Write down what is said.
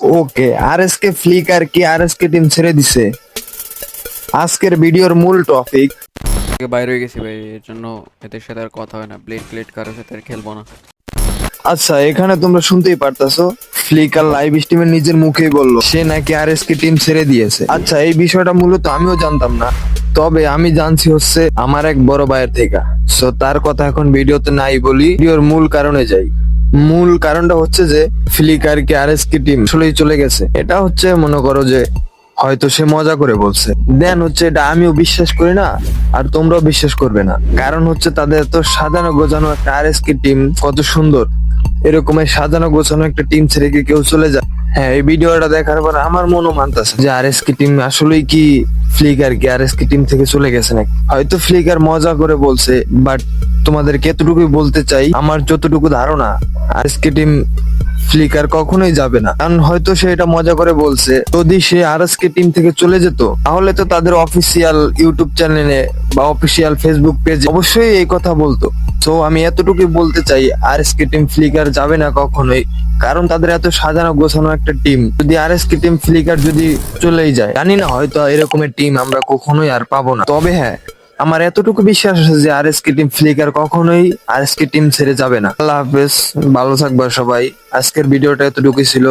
ওকে আর S কে flicker কি আর S K team ছেড়ে দিছে। আজকের ভিডিওর মূল টপিক বাইরে হয়ে গেছি ভাই এর জন্য এদের সাথে আর কথা হয় না। প্লেট প্লেট কারোর সাথে আর খেলব না। আচ্ছা এখানে তোমরা শুনতেই পারতাছো ফ্লিকার লাইভ স্ট্রিমে নিজের মুখেই বলল সে নাকি আর এস কে টিম ছেড়ে দিয়েছে। আচ্ছা এই বিষয়টা মূলত আমিও জানতাম না। তবে আমি জানছি হচ্ছে আমার এক বড় ভাইয়ের থেকে। সো তার কথা এখন ভিডিওতে নাই বলি ভিডিওর মূল কারণে যাই। মূল কারণটা হচ্ছে যে ফ্লিকার কে আর এস কে টিম আসলেই চলে গেছে। এটা হচ্ছে মনে করো যে হয়তো সে মজা করে বলছে। দেন হচ্ছে এটা আমিও বিশ্বাস করি না, আর তোমরাও বিশ্বাস করবে না। কারণ হচ্ছে তাদের তো সাজানো গোজানো একটা আর এস কে টিম কত সুন্দর। এরকম এই সাজানো গোছানো একটা টিম ছেড়ে কি কেউ চলে যায়। হ্যাঁ এই ভিডিওটা দেখার পর আমার মনও মানতেছে যে আর এস কে টিম আসলেই কি ফ্লিকার কি আর এস কে টিম থেকে চলে গেছে নাকি? হয়তো ফ্লিকার মজা করে বলছে বাট তোমাদেরকে এতটুকুই বলতে চাই, আমার যতটুকু ধারণা R S K team Flicker কখনোই যাবে না। কারণ হয়তো সে এটা মজা করে বলছে। যদি সে আর এস কে টিম থেকে চলে যেত, তাহলে তো তাদের অফিসিয়াল ইউটিউব চ্যানেলে বা অফিসিয়াল ফেসবুক পেজে অবশ্যই এই কথা বলতো। তো আমি এতটুকুই বলতে চাই R S K team Flicker যাবে না কখনোই। কারণ তাদের এত সাজানো গোছানো একটা টিম যদি R S K team Flicker যদি চলেই যায়, জানি না হয়তো এরকমের টিম আমরা কখনোই আর পাবো না। তবে হ্যাঁ আমার এতটুকু বিশ্বাস আছে যে R S K team Flicker কখনোই আর এস কে টিম ছেড়ে যাবে না। আল্লাহ হাফেজ, ভালো থাকবা সবাই। আজকের ভিডিওটা এতটুকুই ছিল।